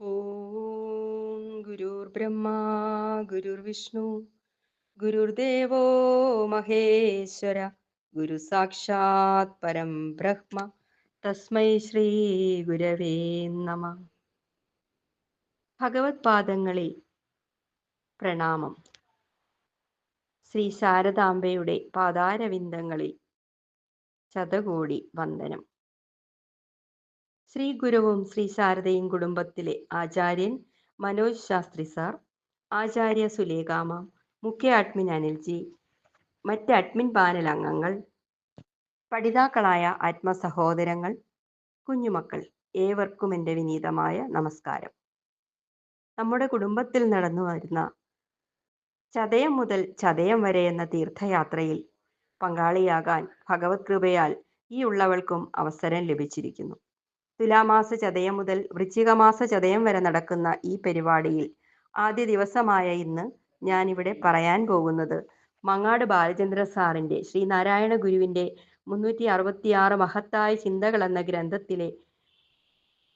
ഓം ഗുരുർബ്രഹ്മ ഗുരുർവിഷ്ണു ഗുരുദേവോ മഹേശ്വര ഗുരു സാക്ഷാത് പരം ബ്രഹ്മ തസ്മൈ ശ്രീ ഗുരവേ നമ. ഭഗവത് പാദങ്ങളിൽ പ്രണാമം. ശ്രീ ശാരദാംബയുടെ പാദാരവിന്ദങ്ങളിൽ ശതകോടി വന്ദനം. ശ്രീ ഗുരുവും ശ്രീ ശാരദയും കുടുംബത്തിലെ ആചാര്യൻ മനോജ് ശാസ്ത്രി സാർ ആചാര്യ സുലേഖാമ മുഖ്യ അഡ്മിൻ അനിൽജി മറ്റ് അഡ്മിൻ പാനൽ അംഗങ്ങൾ പഠിതാക്കളായ ആത്മസഹോദരങ്ങൾ കുഞ്ഞുമക്കൾ ഏവർക്കും എന്റെ വിനീതമായ നമസ്കാരം. നമ്മുടെ കുടുംബത്തിൽ നടന്നു വരുന്ന ചതയം മുതൽ ചതയം വരെ എന്ന തീർത്ഥയാത്രയിൽ പങ്കാളിയാകാൻ ഭഗവത് കൃപയാൽ ഈ ഉള്ളവൾക്കും അവസരം ലഭിച്ചിരിക്കുന്നു. തുലാമാസ ചതയം മുതൽ വൃശ്ചികമാസ ചതയം വരെ നടക്കുന്ന ഈ പരിപാടിയിൽ ആദ്യ ദിവസമായ ഇന്ന് ഞാനിവിടെ പറയാൻ പോകുന്നത്. മങ്ങാട് ബാലചന്ദ്ര സാറിന്റെ ശ്രീനാരായണ ഗുരുവിന്റെ മുന്നൂറ്റി അറുപത്തിയാറ് മഹത്തായ ചിന്തകൾ എന്ന ഗ്രന്ഥത്തിലെ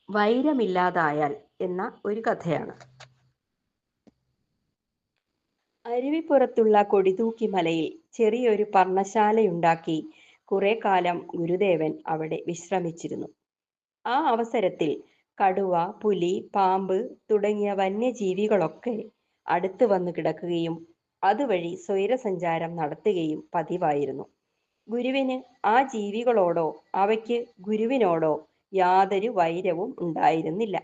വൈരമില്ലാതായാൽ എന്ന ഒരു കഥയാണ്. അരുവിപ്പുറത്തുള്ള കൊടിതൂക്കി മലയിൽ ചെറിയൊരു പർണശാലയുണ്ടാക്കി കുറെ കാലം ഗുരുദേവൻ അവിടെ വിശ്രമിച്ചിരുന്നു. ആ അവസരത്തിൽ കടുവ പുലി പാമ്പ് തുടങ്ങിയ വന്യജീവികളൊക്കെ അടുത്ത് വന്നു കിടക്കുകയും അതുവഴി സ്വൈരസഞ്ചാരം നടത്തുകയും പതിവായിരുന്നു. ഗുരുവിന് ആ ജീവികളോടോ അവയ്ക്ക് ഗുരുവിനോടോ യാതൊരു വൈരവും ഉണ്ടായിരുന്നില്ല.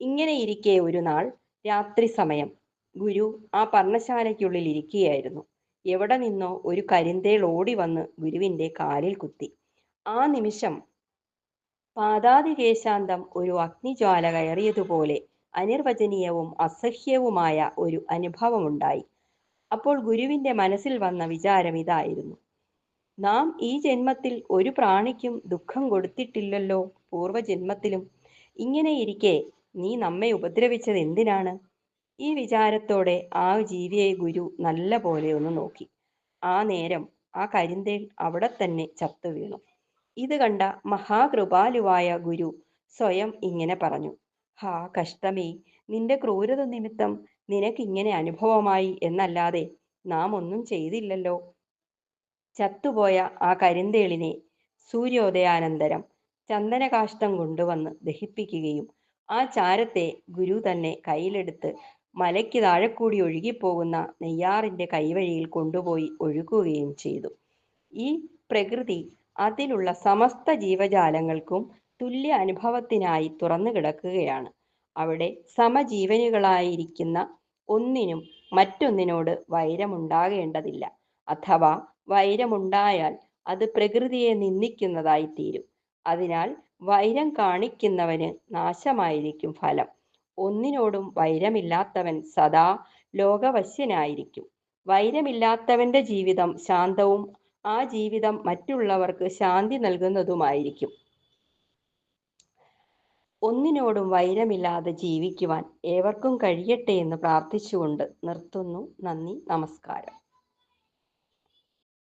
ഇങ്ങനെ ഇരിക്കെ ഒരു നാൾ രാത്രി സമയം ഗുരു ആ പർണശാലയ്ക്കുള്ളിൽ ഇരിക്കുകയായിരുന്നു. എവിടെ നിന്നോ ഒരു കരിന്തേൾ ഓടി വന്ന് ഗുരുവിന്റെ കാലിൽ കുത്തി. ആ നിമിഷം പാതാതികേശാന്തം ഒരു അഗ്നിജ്വാല കയറിയതുപോലെ അനിർവചനീയവും അസഹ്യവുമായ ഒരു അനുഭവമുണ്ടായി. അപ്പോൾ ഗുരുവിന്റെ മനസ്സിൽ വന്ന വിചാരം ഇതായിരുന്നു. നാം ഈ ജന്മത്തിൽ ഒരു പ്രാണിക്കും ദുഃഖം കൊടുത്തിട്ടില്ലല്ലോ പൂർവജന്മത്തിലും ഇങ്ങനെയിരിക്കെ നീ നമ്മെ ഉപദ്രവിച്ചത് എന്തിനാണ്? ഈ വിചാരത്തോടെ ആ ജീവിയെ ഗുരു നല്ല പോലെ ഒന്ന് നോക്കി. ആ നേരം ആ കരിന്തേൽ അവിടെ തന്നെ ചത്തു വീണു. ഇത് കണ്ട മഹാകൃപാലുവായ ഗുരു സ്വയം ഇങ്ങനെ പറഞ്ഞു ഹാ കഷ്ടമേ നിന്റെ ക്രൂരത നിമിത്തം നിനക്കിങ്ങനെ അനുഭവമായി എന്നല്ലാതെ നാം ഒന്നും ചെയ്തില്ലല്ലോ ചത്തുപോയ ആ കരിന്തേളിനെ സൂര്യോദയാനന്തരം ചന്ദനകാഷ്ടം കൊണ്ടുവന്ന് ദഹിപ്പിക്കുകയും ആ ചാരത്തെ ഗുരു തന്നെ കയ്യിലെടുത്ത് മലയ്ക്ക് താഴെ കൂടി ഒഴുകിപ്പോകുന്ന നെയ്യാറിന്റെ കൈവഴിയിൽ കൊണ്ടുപോയി ഒഴുകുകയും ചെയ്തു. ഈ പ്രകൃതി അതിലുള്ള സമസ്ത ജീവജാലങ്ങൾക്കും തുല്യ അനുഭവത്തിനായി തുറന്നു കിടക്കുകയാണ്. അവിടെ സമജീവനികളായിരിക്കുന്ന ഒന്നിനും മറ്റൊന്നിനോട് വൈരമുണ്ടാകേണ്ടതില്ല. അഥവാ വൈരമുണ്ടായാൽ അത് പ്രകൃതിയെ നിന്ദിക്കുന്നതായി തീരും. അതിനാൽ വൈരം കാണിക്കുന്നവന് നാശമായിരിക്കും ഫലം. ഒന്നിനോടും വൈരമില്ലാത്തവൻ സദാ ലോകവശ്യനായിരിക്കും വൈരമില്ലാത്തവന്റെ ജീവിതം ശാന്തവും ആ ജീവിതം മറ്റുള്ളവർക്ക് ശാന്തി നൽകുന്നതുമായിരിക്കും. ഒന്നിനോടും വൈരമില്ലാതെ ജീവിക്കുവാൻ ഏവർക്കും കഴിയട്ടെ എന്ന് പ്രാർത്ഥിച്ചുകൊണ്ട് നിർത്തുന്നു. നന്ദി നമസ്കാരം.